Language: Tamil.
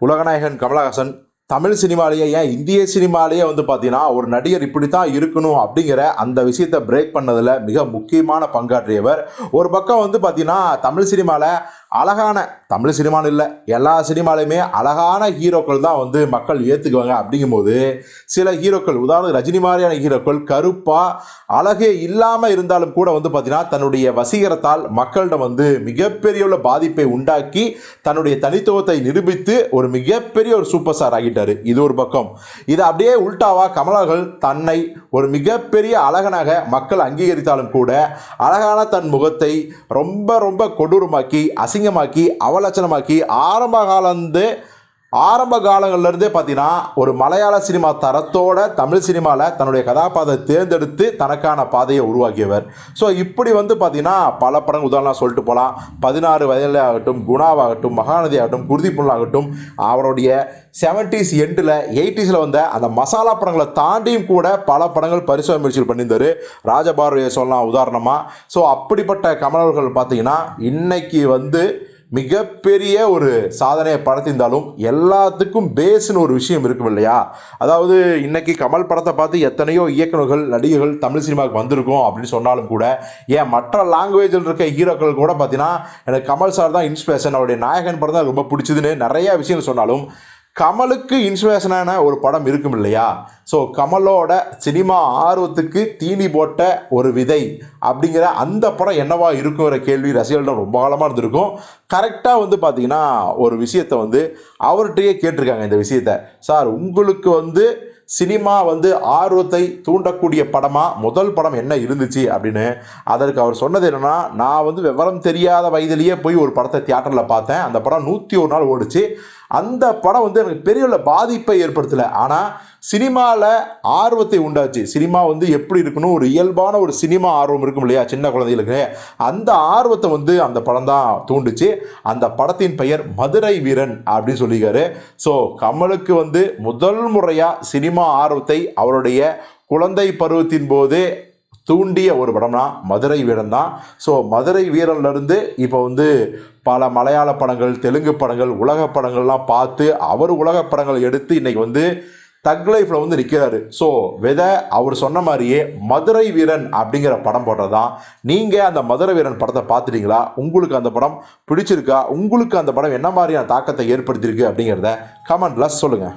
உலகநாயகன் கமலஹாசன் தமிழ் சினிமாலேயே ஏன் இந்திய சினிமாலேயே வந்து பார்த்தீங்கன்னா ஒரு நடிகர் இப்படி தான் இருக்கணும் அப்படிங்கிற அந்த விஷயத்தை பிரேக் பண்ணதில் மிக முக்கியமான பங்காற்றியவர். ஒரு பக்கம் வந்து பார்த்தீங்கன்னா தமிழ் சினிமாவில் அழகான தமிழ் சினிமான்னு இல்லை. எல்லா சினிமாலையுமே அழகான ஹீரோக்கள் தான் வந்து மக்கள் ஏற்றுக்குவாங்க அப்படிங்கும்போது சில ஹீரோக்கள் உதாரணம் ரஜினி மாதிரியான ஹீரோக்கள் கருப்பாக அழகே இல்லாமல் இருந்தாலும் கூட வந்து பார்த்தீங்கன்னா தன்னுடைய வசீகரத்தால் மக்களிடம் வந்து மிகப்பெரிய உள்ள பாதிப்பை உண்டாக்கி தன்னுடைய தனித்துவத்தை நிரூபித்து ஒரு மிகப்பெரிய ஒரு சூப்பர் ஸ்டார் ஆகிட்டார். இது ஒரு பக்கம். இது அப்படியே உல்டாவா கமலர்கள் தன்னை ஒரு மிகப்பெரிய அழகனாக மக்கள் அங்கீகரித்தாலும் கூட அழகான தன் முகத்தை ரொம்ப ரொம்ப கொடூரமாக்கி அசிங்கமாக்கி அவ அவலட்சணமாக்கி ஆரம்ப காலந்து ஆரம்ப காலங்கள்லேருந்தே பார்த்தீங்கன்னா ஒரு மலையாள சினிமா தரத்தோட தமிழ் சினிமாவில் தன்னுடைய கதாபாத்திரத்தை தேர்ந்தெடுத்து தனக்கான பாதையை உருவாக்கியவர். ஸோ இப்படி வந்து பார்த்தீங்கன்னா பல படங்கள் உதாரணம் சொல்லிட்டு போகலாம் பதினாறு வயதில் ஆகட்டும் குணாவாகட்டும் மகாநதி ஆகட்டும் குருதி ஆகட்டும் அவருடைய செவன்டிஸ் எண்டில் எயிட்டிஸில் வந்த அந்த மசாலா படங்களை தாண்டியும் கூட பல படங்கள் பரிசோதனை முயற்சிகள் பண்ணியிருந்தார். ராஜபாரதியை சொல்லலாம் உதாரணமாக ஸோ அப்படிப்பட்ட கமலவர்கள் பார்த்தீங்கன்னா இன்றைக்கி வந்து மிகப்பெரிய ஒரு சாதனையை படைத்திருந்தாலும் எல்லாத்துக்கும் பேஸ்னு ஒரு விஷயம் இருக்கும் இல்லையா அதாவது இன்னைக்கு கமல் படத்தை பார்த்து எத்தனையோ இயக்குநர்கள் நடிகர்கள் தமிழ் சினிமாவுக்கு வந்திருக்கோம் அப்படின்னு சொன்னாலும் கூட ஏன் மற்ற லாங்குவேஜில் இருக்க ஹீரோக்கள் கூட பார்த்தீங்கன்னா எனக்கு கமல் சார் தான் இன்ஸ்பிரேஷன் அவருடைய நாயகன் படம் தான் ரொம்ப பிடிச்சதுன்னு நிறைய விஷயங்கள் சொன்னாலும் கமலுக்கு இன்ஸ்பிரேஷனான ஒரு படம் இருக்கும் இல்லையா? ஸோ கமலோட சினிமா ஆர்வத்துக்கு தீனி போட்ட ஒரு விதை அப்படிங்கிற அந்த படம் என்னவா இருக்குங்கிற கேள்வி ரசிகர்களிடம் ரொம்ப காலமாக இருந்திருக்கும். கரெக்டாக வந்து பார்த்தீங்கன்னா ஒரு விஷயத்தை வந்து அவர்கிட்டயே கேட்டிருக்காங்க இந்த விஷயத்த. சார் உங்களுக்கு வந்து சினிமா வந்து ஆர்வத்தை தூண்டக்கூடிய படமாக முதல் படம் என்ன இருந்துச்சு அப்படின்னு அதற்கு அவர் சொன்னது என்னன்னா நான் வந்து விவரம் தெரியாத வயதிலேயே போய் ஒரு படத்தை தியேட்டரில் பார்த்தேன். அந்த படம் நூற்றி ஒரு நாள் ஓடிச்சு. அந்த படம் வந்து எனக்கு பெரிய உள்ள பாதிப்பை ஏற்படுத்தலை. ஆனால் சினிமாவில் ஆர்வத்தை உண்டாச்சு. சினிமா வந்து எப்படி இருக்கணும்? ஒரு இயல்பான ஒரு சினிமா ஆர்வம் இருக்கும் இல்லையா? சின்ன குழந்தைகளுக்கு. அந்த ஆர்வத்தை வந்து அந்த படம் தான் தூண்டுச்சு. அந்த படத்தின் பெயர் மதுரை வீரன் அப்படின்னு சொல்லியிருக்காரு. ஸோ கமலுக்கு வந்து முதல் முறையாக சினிமா ஆர்வத்தை அவருடைய குழந்தை பருவத்தின் போது தூண்டிய ஒரு படம்னா மதுரை வீரன் தான் ஸோ மதுரை வீரன்லேருந்து இப்போ வந்து பல மலையாள படங்கள் தெலுங்கு படங்கள் உலக படங்கள்லாம் பார்த்து அவர் உலக படங்கள் எடுத்து இன்றைக்கி வந்து தக் லைஃப்பில் வந்து நிற்கிறாரு ஸோ விதை அவர் சொன்ன மாதிரியே மதுரை வீரன் அப்படிங்கிற படம் போட்டது தான் நீங்கள் அந்த மதுரை வீரன் படத்தை பார்த்துட்டீங்களா? உங்களுக்கு அந்த படம் பிடிச்சிருக்கா? உங்களுக்கு அந்த படம் என்ன மாதிரியான தாக்கத்தை ஏற்படுத்தியிருக்கு அப்படிங்கிறத கமெண்டில் சொல்லுங்கள்